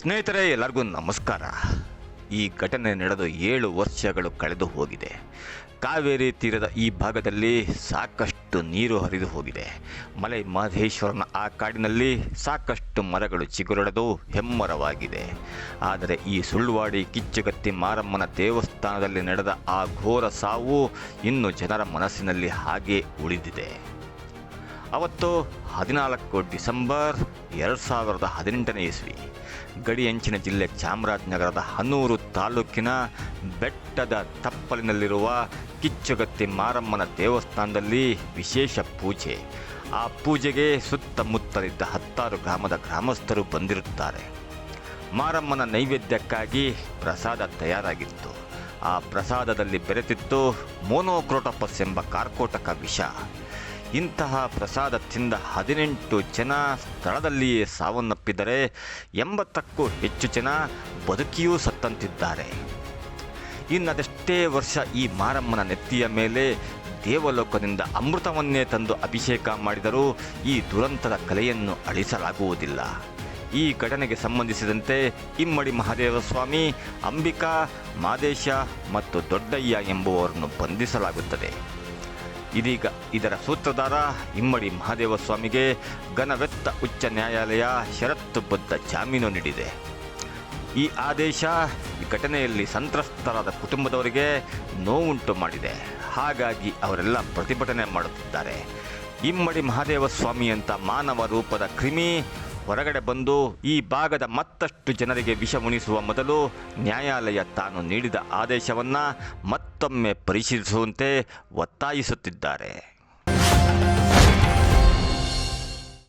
ಸ್ನೇಹಿತರೆ, ಎಲ್ಲರಿಗೂ ನಮಸ್ಕಾರ. ಈ ಘಟನೆ ನಡೆದು ಏಳು ವರ್ಷಗಳು ಕಳೆದು ಹೋಗಿದೆ. ಕಾವೇರಿ ತೀರದ ಈ ಭಾಗದಲ್ಲಿ ಸಾಕಷ್ಟು ನೀರು ಹರಿದು ಹೋಗಿದೆ. ಮಲೆ ಮಹದೇಶ್ವರನ ಆ ಕಾಡಿನಲ್ಲಿ ಸಾಕಷ್ಟು ಮರಗಳು ಚಿಗುರೊಡೆದು ಹೆಮ್ಮರವಾಗಿದೆ. ಆದರೆ ಈ ಸುಳ್ವಾಡಿ, ಕಿಚ್ಚುಗತ್ತಿ ಮಾರಮ್ಮನ ದೇವಸ್ಥಾನದಲ್ಲಿ ನಡೆದ ಆ ಘೋರ ಸಾವು ಇನ್ನು ಜನರ ಮನಸ್ಸಿನಲ್ಲಿ ಹಾಗೇ ಉಳಿದಿದೆ. ಅವತ್ತು ಹದಿನಾಲ್ಕು ಡಿಸೆಂಬರ್ ಎರಡು ಸಾವಿರದ ಹದಿನೆಂಟನೇ ಇಸ್ವಿ. ಗಡಿಯಂಚಿನ ಜಿಲ್ಲೆ ಚಾಮರಾಜನಗರದ ಹನೂರು ತಾಲೂಕಿನ ಬೆಟ್ಟದ ತಪ್ಪಲಿನಲ್ಲಿರುವ ಕಿಚ್ಚುಗತ್ತಿ ಮಾರಮ್ಮನ ದೇವಸ್ಥಾನದಲ್ಲಿ ವಿಶೇಷ ಪೂಜೆ. ಆ ಪೂಜೆಗೆ ಸುತ್ತಮುತ್ತಲಿದ್ದ ಹತ್ತಾರು ಗ್ರಾಮದ ಗ್ರಾಮಸ್ಥರು ಬಂದಿರುತ್ತಾರೆ. ಮಾರಮ್ಮನ ನೈವೇದ್ಯಕ್ಕಾಗಿ ಪ್ರಸಾದ ತಯಾರಾಗಿತ್ತು. ಆ ಪ್ರಸಾದದಲ್ಲಿ ಬೆರೆತಿತ್ತು ಮೋನೋಕ್ರೋಟಪಸ್ ಎಂಬ ಕಾರ್ಕೋಟಕ ವಿಷ. ಇಂತಹ ಪ್ರಸಾದ ತಿಂದ ಹದಿನೆಂಟು ಜನ ಸ್ಥಳದಲ್ಲಿಯೇ ಸಾವನ್ನಪ್ಪಿದರೆ ಎಂಬತ್ತಕ್ಕೂ ಹೆಚ್ಚು ಜನ ಬದುಕಿಯೂ ಸತ್ತಂತಿದ್ದಾರೆ. ಇನ್ನದೆಷ್ಟೇ ವರ್ಷ ಈ ಮಾರಮ್ಮನ ನೆತ್ತಿಯ ಮೇಲೆ ದೇವಲೋಕದಿಂದ ಅಮೃತವನ್ನೇ ತಂದು ಅಭಿಷೇಕ ಮಾಡಿದರೂ ಈ ದುರಂತದ ಕಲೆಯನ್ನು ಅಳಿಸಲಾಗುವುದಿಲ್ಲ. ಈ ಘಟನೆಗೆ ಸಂಬಂಧಿಸಿದಂತೆ ಇಮ್ಮಡಿ ಮಹಾದೇವ ಸ್ವಾಮಿ ಅಂಬಿಕಾ, ಮಾದೇಶ ಮತ್ತು ದೊಡ್ಡಯ್ಯ ಎಂಬುವರನ್ನು ಬಂಧಿಸಲಾಗುತ್ತದೆ. ಇದೀಗ ಇದರ ಸೂತ್ರಧಾರ ಇಮ್ಮಡಿ ಮಹಾದೇವ ಸ್ವಾಮಿಗೆ ಘನವೆತ್ತ ಉಚ್ಚ ನ್ಯಾಯಾಲಯ ಷರತ್ತುಬದ್ಧ ಜಾಮೀನು ನೀಡಿದೆ. ಈ ಆದೇಶ ಈ ಘಟನೆಯಲ್ಲಿ ಸಂತ್ರಸ್ತರಾದ ಕುಟುಂಬದವರಿಗೆ ನೋವುಂಟು ಮಾಡಿದೆ. ಹಾಗಾಗಿ ಅವರೆಲ್ಲ ಪ್ರತಿಭಟನೆ ಮಾಡುತ್ತಿದ್ದಾರೆ. ಇಮ್ಮಡಿ ಮಹಾದೇವ ಸ್ವಾಮಿ ಅಂತ ಮಾನವ ರೂಪದ ಕ್ರಿಮಿ ಹೊರಗಡೆ ಬಂದು ಈ ಭಾಗದ ಮತ್ತಷ್ಟು ಜನರಿಗೆ ವಿಷ ಉಣಿಸುವ ಮೊದಲು ನ್ಯಾಯಾಲಯ ತಾನು ನೀಡಿದ ಆದೇಶವನ್ನು ಮತ್ತೊಮ್ಮೆ ಪರಿಶೀಲಿಸುವಂತೆ ಒತ್ತಾಯಿಸುತ್ತಿದ್ದಾರೆ.